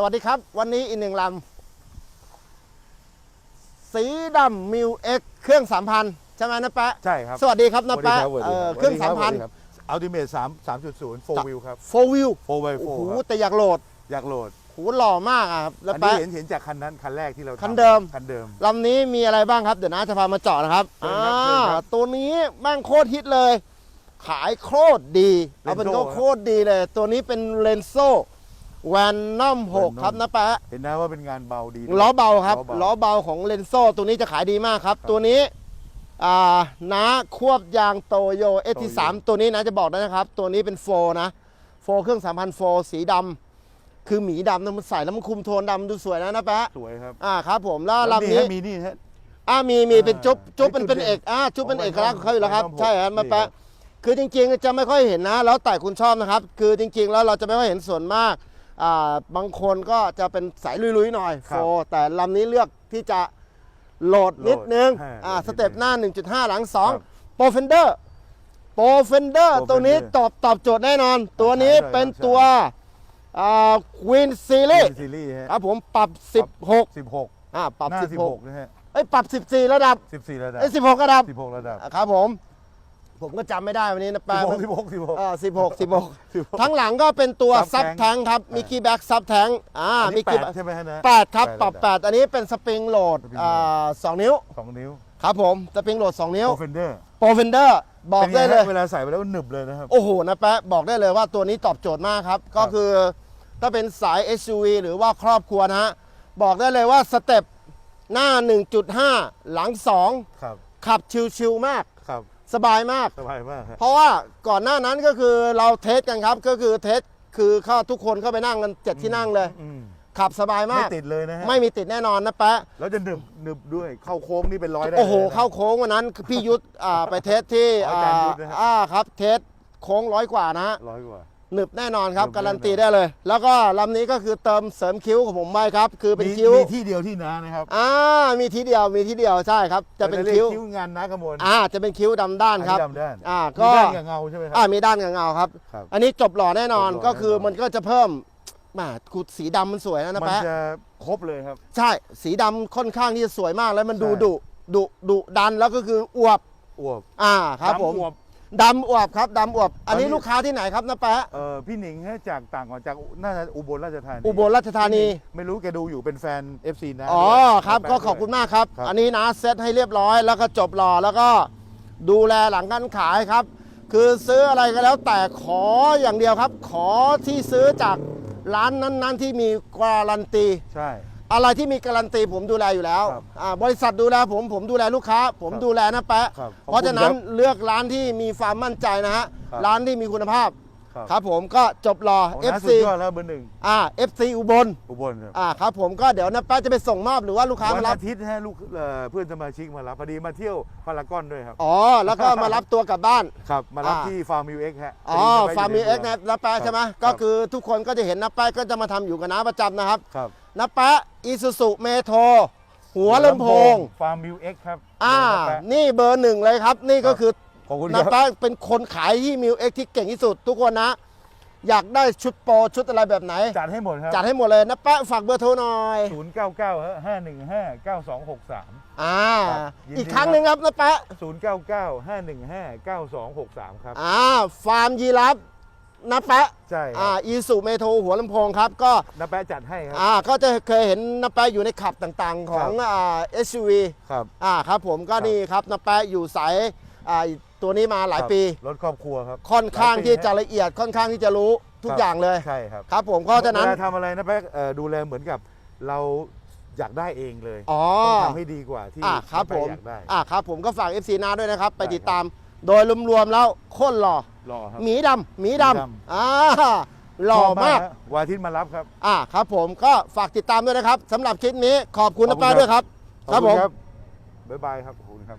สวัสดีครับ วันนี้อีกหนึ่งลำสีดำมิวเอ็กเครื่องสามพันใช่ไหมนะแปะใช่ครับสวัสดีครับนะแปะสวัสเอดีอครับเครื่องสามพันอัลติเมทสามสามจุดศูนย์โฟวิลครับโฟวิวโฟ by โอ้โฟโหครับแต่อยากโหลดอยากโหลดโหหล่อมากอะครับนะอันนี้แปะเห็นเห็นจากคันนั้นคันแรกที่เราทำคันเดิมคันเดิมลำนี้มีอะไรบ้างครับ เดี๋ยวนะจะพามาเจาะนะครับเชิอ่าญครับเชิญครับตัวนี้แม่งโคตรฮิตเลย ขายโคตรดีเอาเป็น Renzo ก็โคตรดีเลย ตัวนี้เป็นเลนโซ่ แวนนัมหก Venom ครับนะแปะเห็นนะว่าเป็นงานเบาดีด้วยล้อเบาครับล้อเบาล้อเบาของเลนโซ่ตัวนี้จะขายดีมากครับ ตัวนี้อ่านะควบยางโตโยเอทีสามตัวนี้นะจะบอกได้นะครับ ตัวนี้เป็นโฟนะโฟเครื่อง3,000โฟสีดำคือหมีดำนะมันใส่แล้วมันคุมโทนดำดูสวยนะนะแปะสวยครับอ่าครับ ผมแล้วแล้วลำนี้ฮะมีนี่ฮะอ่ามีมีเป็นจุ๊บจุ๊บไอ้เป็นจุดเป็นเด่นเอกอ่าจุ๊บเป็นของเอกลักษณ์ของเขาอยู่แล้วครับ Venom ใช่ครับนี่มาแปะครับคือจริงๆจะไม่ค่อยเห็นนะ แล้วแต่คุณชอบนะครับ คือจริง ๆ แล้วเราจะไม่ค่อยเห็นส่วนมากอ่า บางคนก็จะเป็นสายลุยๆหน่อยครัโฟบแต่ลำนี้เลือกที่จะโหลดนิดนึงโหลดอ่าโหลดนิดนึงสเต็ปหน้า 1.5 หลังครับ2โปรเฟนเดอร์โปรเฟนเดอร์ Profender ตัวนี้ตอบตอบโจทย์แน่นอน ตัวนี้ใช่ด้วยเป็นใช่ตัวอ่าควีนซีรีส์ซีรีส์ฮะครับผมปรับ 16สิบหกอ่าปรับหน้าสิบหก16นะฮะเอ้ยปรับ 14 ระดับสิบสี่ระดับเอ้ย16 ระดับสิบหกระดับอะครับผม ผมก็จำไม่ได้วันนี้นะแปลสิบหกสิบหกสิบหก อ่าสิบหกสิบหกสิบหกทั้งหลังก็เป็นตัว Sub ซับ tank แทงครับ มีอ่าคีย์แบ็กซับแทงอ่าอันมีนี้แปคีดย์ใช่ไหมฮะนะแปดครับแปดปรับระดับแปดอันนี้เป็นสปริงโหลด Spring อ่าสองนิ้วสองนิ้วครับผมสปริงโหลดสองนิ้วโปรเฟนเดอร์โปรเฟนเดอร์บอกได้เลย เวลาใส่ไปแล้วหนึบเลยนะครับ โอ้โหนะแป๊ะบอกได้เลยว่าตัวนี้ตอบโจทย์มากครับ ก็ครับคือถ้าเป็นสาย SUV หรือว่าครอบครัวนะฮะ บอกได้เลยว่าสเต็ปหน้า 1.5 หลัง ครับ2 ขับชิวๆมากครับ สบายมาก สบายมากฮะเพราะว่าก่อนหน้านั้นก็คือเราเทสกันครับ ก็คือเทสคือเข้าทุกคนเข้าไปนั่งกันเจ็ดที่นั่งเลย อืมขับสบายไม่มากติดเลยนะฮะไม่มีติดแน่นอนนะแป๊ะแล้วจะหนึบหนึบด้วยเข้าโค้งนี่เป็นร้อยได้โอ้โห ลยนะ เข้าโค้งวันนั้นคือพี่ยุทธอ่า ไปเทสที่อ๋ออาจารย์ยุทธนะฮะอ่าครับ เทสโค้งร้อยกว่านะฮะ ร้อยกว่า หนึบแน่นอนครับ หนึบการันตีแน่นอนได้เลย แล้วก็ลำนี้ก็คือเติมเสริมคิ้วของผมไว้ครับ คือเป็นมีคิ้วมีที่เดียวที่น้านะครับอ่ามีทีเดียวมีทีเดียวใช่ครับ จะเป็นรียกคิ้วคิ้วงานน้ากระมวลอ่าจะเป็นคิ้วดำด้านครับ อัดำด้านอ่ามีก็ด้านกับเงาใช่ไหมครัอ่ามีด้านกับเงาครับ ครับ อันนี้จบหล่อแน่นอนจบหล่อก็คือแน่นอน มันก็จะเพิ่มแหมากูสีดำมันสวยนะนะมันแป๊ะจะครบเลยครับ ใช่สีดำค่อนข้างที่จะสวยมากแล้วมันดูใช่ ดุดุดุดันแล้วก็คืออวบอวบอ่าครับผมดำอวบ ดำอวบครับดำอวบอันนี้อันนี้ลูกค้าที่ไหนครับนะแป๊ะเออพี่หนิงฮะจากต่างจังหวัดจากน่าจะอุบลราชธานีอุบลราชธานีไม่รู้แกดูอยู่เป็นแฟน FC นะอ๋อด้วยครับแฟนก็ขอบคุณมากครับครับ อันนี้นะเซตให้เรียบร้อยแล้วก็จบหล่อแล้วก็ดูแลหลังการขายครับ คือซื้ออะไรก็แล้วแต่ขออย่างเดียวครับ ขอที่ซื้อจากร้านนั้น ๆ ที่มีการันตีใช่ อะไรที่มีการันตีผมดูแลอยู่แล้วครับอ่าบริษัทดูแลผมผมดูแลลูกค้า ผมครับดูแลนะแปะครับเพราะฉะนั้นขอบคุณครับเลือกร้านที่มีความมั่นใจนะฮะครับ ร้านที่มีคุณภาพครับครับผมก็จบรอ ของน้า FC สุดยอดแล้วเบอร์หนึ่งอ่า FC อุบลอุบลครับอ่าครับผมก็เดี๋ยวนะแป๊ะจะไปส่งมอบหรือว่าลูกค้าวัมานรับอาทิตย์ฮะลูกเอ่อเพื่อนสมาชิกมารับพอดีมาเที่ยวพารากอนด้วยครับอ๋อแล้วก็มารับตัวกลับบ้าน ครับมารับอ่า ที่ฟาร์มมิวเอ็กฮะอ๋อพดีฟาร์มมีเอ็กยู่นะในนะแป๊ะใช่ไหมครับก็คือทุกคนก็จะเห็นนะแป๊ะก็จะมาทำอยู่กับน้าประจำนะครับ ครับ นะแป๊ะอีซูซูเมโทรหัวลำโพงฟาร์มมิวเอ็กครับอ่าเดี๋ยวนะแป๊ะนี่เบอร์หนึ่งเลยครับ นี่ก็คือขอบคุณคนะรับแป๊ะเป็นคนขายที่มิวเอ็กที่เก่งที่สุด ทุกคนนะ อยากได้ชุดโปรชุดอะไรแบบไหน จัดให้หมดครับ จัดให้หมดเลยนะแป๊ะฝากเบอร์โทรหน่อยศูนย์เก้าเก้าห้าหนึ่งห้าเก้าสองหกสามอ่าครับยินดีอีกครั้งหนึ่งครับนะแป๊ะศูนย์เก้าเก้าห้าหนึ่งห้าเก้าสองหกสามครับ อ่า ฟาร์มยีราฟ นะแป๊ะใช่คอ่ารับอีซูเมโทรหัวลำโพงครับก็น้าแป๊ะจัดให้ครับ อ่าก็จะเคยเห็นนาแปะอยู่ในขับต่างๆ ของครับ อ่า SUV ครับ อ่าครับผมก็ครับ นี่ครับนาแปะอยู่สายอ่าตัวนี้มาหลายปีรถครอบครัวครับค่อนข้างหลยปีที่จะฮละเอียดค่อนข้างที่จะรู้ทุกครับอย่างเลย ใช่ครับครับผมเพราะฉะนั้น เวลาทำอะไรนะแป๊ะเอ่อดูแลเหมือนกับเราอยากได้เองเลยอ๋อ ต้องทำให้ดีกว่าที่อ่าครับน้าผแป๊ะมอยากได้ อ่าครับผมก็ฝาก FC นาด้วยนะครับ ไปได้ติดตามโดยรวมๆแล้วโคตรหล่อ รอครับ หมีดำหมีดหมีดำอ่าหล่อมากชบฮะวันอาทิตย์มารับครับ อ่าครับผมก็ฝากติดตามด้วยนะครับสำหรับคลิปนี้ขอบคุณขอนาบคุณแปะครับด้วยครับ ขอบผมครับบ๊ายบายครับขอบคุณครับ